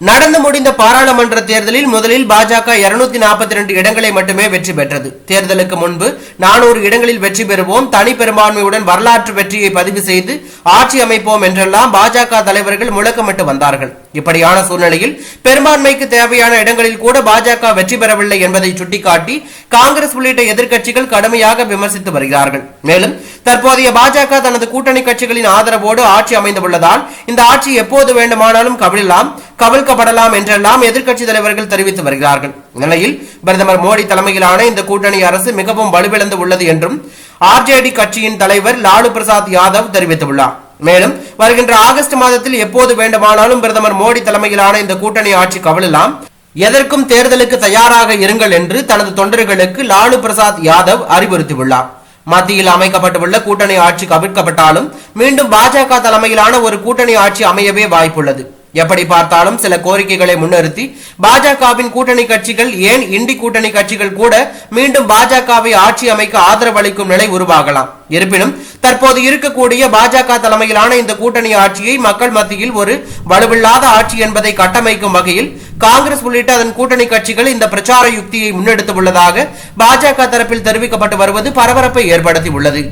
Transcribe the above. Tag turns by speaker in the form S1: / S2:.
S1: நடந்து முடிந்த பாராளுமன்ற தேர்தலில் முதலில் பாஜக இருநூத்தி நாற்பத்தி ரெண்டு இடங்களை மட்டுமே வெற்றி பெற்றது. தேர்தலுக்கு முன்பு நானூறு இடங்களில் வெற்றி பெறுவோம். தனி பெரும்பான்மையுடன் வரலாற்று வெற்றியை பதிவு செய்து ஆட்சி அமைப்போம் என்றெல்லாம் பாஜக தலைவர்கள் முழக்கமிட்டு வந்தார்கள். இப்படியான சூழ்நிலையில் பெரும்பான்மைக்கு தேவையான இடங்களில் கூட பாஜக வெற்றி பெறவில்லை என்பதை சுட்டிக்காட்டி காங்கிரஸ் உள்ளிட்ட எதிர்க்கட்சிகள் கடுமையாக விமர்சித்து வருகிறார்கள். மேலும் தற்போதைய பாஜக தனது கூட்டணி கட்சிகளின் ஆதரவோடு ஆட்சி அமைந்துள்ளதால் இந்த ஆட்சி எப்போது வேண்டுமானாலும் கவிழலாம். கவிழ்க்கப்படலாம் என்றெல்லாம் எதிர்க்கட்சி தலைவர்கள் தெரிவித்து வருகிறார்கள். இந்நிலையில் பிரதமர் மோடி தலைமையிலான இந்த கூட்டணி அரசு மிகவும் வலுவிழந்து உள்ளது என்றும் ஆர்ஜேடி கட்சியின் தலைவர் லாலு பிரசாத் யாதவ் தெரிவித்துள்ளார். மேலும் வருகின்ற ஆகஸ்ட் மாதத்தில் எப்போது வேண்டுமானாலும் பிரதமர் மோடி தலைமையிலான இந்த கூட்டணி ஆட்சி கவிழலாம். எதற்கும் தேர்தலுக்கு தயாராக இருங்கள் என்று தனது தொண்டர்களுக்கு லாலு பிரசாத் யாதவ் அறிவுறுத்தியுள்ளார். மத்தியில் அமைக்கப்பட்டுள்ள கூட்டணி ஆட்சி கவிழ்க்கப்பட்டாலும் மீண்டும் பாஜக தலைமையிலான ஒரு கூட்டணி ஆட்சி அமையவே வாய்ப்புள்ளது. எப்படி பார்த்தாலும் சில கோரிக்கைகளை முன்னிறுத்தி பாஜகவின் கூட்டணி கட்சிகள் ஏன் இண்டி கூட்டணி கட்சிகள் கூட மீண்டும் பாஜகவை ஆட்சி அமைக்க ஆதரவளிக்கும் நிலை உருவாகலாம். இருப்பினும் தற்போது இருக்கக்கூடிய பாஜக தலைமையிலான இந்த கூட்டணி ஆட்சியை மக்கள் மத்தியில் ஒரு வலுவில்லாத ஆட்சி என்பதை கட்டமைக்கும் வகையில் காங்கிரஸ் உள்ளிட்ட அதன் கூட்டணி கட்சிகள் இந்த பிரச்சார யுக்தியை முன்னெடுத்துள்ளதாக பாஜக தரப்பில் தெரிவிக்கப்பட்டு வருவது பரபரப்பை ஏற்படுத்தி உள்ளது.